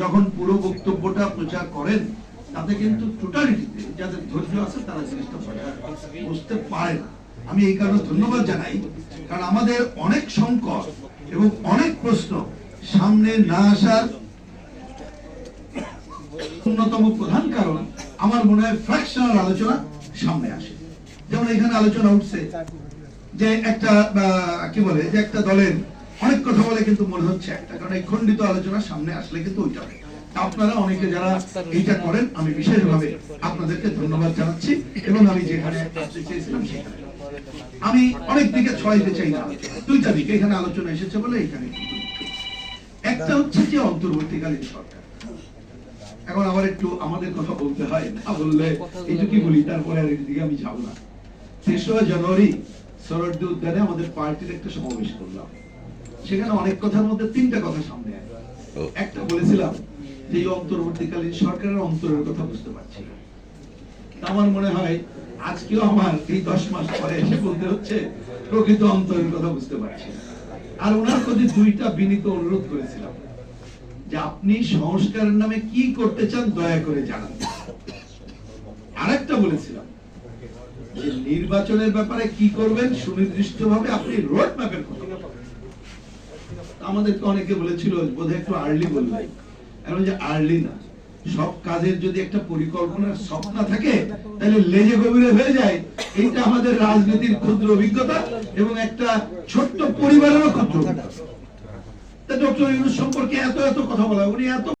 যখন পুরো বক্তব্যটা প্রচার করেন, তাতে কিন্তু টোটালিটিতে যাদের ধৈর্য আছে তারা জিনিসটা প্রচার বুঝতে পারে না। আমি এই কারণে ধন্যবাদ জানাই, কারণ আমাদের অনেক সংকট এবং অনেক প্রশ্ন সামনে না আসার অন্যতম প্রধান কারণ আমার মনে হয় ফ্র্যাকশনাল আলোচনা সামনে আসে। যেমন এখানে আলোচনা উঠছে যে একটা কি বলে, যে একটা দলের অনেক কথা বলে কিন্তু মনে হচ্ছে একটা। কারণ এই খণ্ডিত আলোচনা সামনে আসলে কিন্তু ওইটা আপনারা অনেকে যারা এইটা করেন, আমি বিশেষভাবে আপনাদেরকে ধন্যবাদ জানাচ্ছি এবং আমি যেখানে আসতে চেয়েছিলাম সেখানে। আমি অনেক দিকে ছড়াইতে চাই না। দুইটা দিকে এখানে আলোচনা এসেছে বলে এখানে একটা হচ্ছে যে অন্তর্বর্তীকালীন সরকার। এখন আবার একটু আমাদের কথা বলতে হয়, না বললে এইটুকুই বলি, তারপরে আর এদিকে আমি যাব না। তেসরা জানুয়ারি সরদ্দি উদ্যানে আমাদের পার্টির একটা সমাবেশ করলাম। সেখানে অনেক কথার মধ্যে তিনটা কথা সামনে একটা বলেছিলাম যে এই অন্তর্বর্তীকালীন সরকারের অন্তরের কথা বুঝতে পারছি আমার মনে হয় আজকেও আমার এই দশ মাস পরে এসে বলতে হচ্ছে প্রকৃত অন্তরের কথা বুঝতে পারছি আর ওনার প্রতি দুইটা বিনীত অনুরোধ করেছিলাম যে আপনি সংস্কারের নামে কি করতে চান দয়া করে জানান। আরেকটা বলেছিলাম যে নির্বাচনের ব্যাপারে কি করবেন সুনির্দিষ্টভাবে আপনি রোড ম্যাপের কথা। আমাদেরকে অনেকে বলেছিল, বোধহয় একটু আর্লি বলবে। এখন যে আর্লি না, সব কাজের যদি একটা পরিকল্পনার স্বপ্ন থাকে, তাহলে লেজে গভীরে হয়ে যায়। এইটা আমাদের রাজনীতির ক্ষুদ্র অভিজ্ঞতা এবং একটা ছোট্ট পরিবারেরও ক্ষুদ্র অভিজ্ঞতা। ডক্টর ইউনুস সম্পর্কে এত এত কথা বলা, উনি এত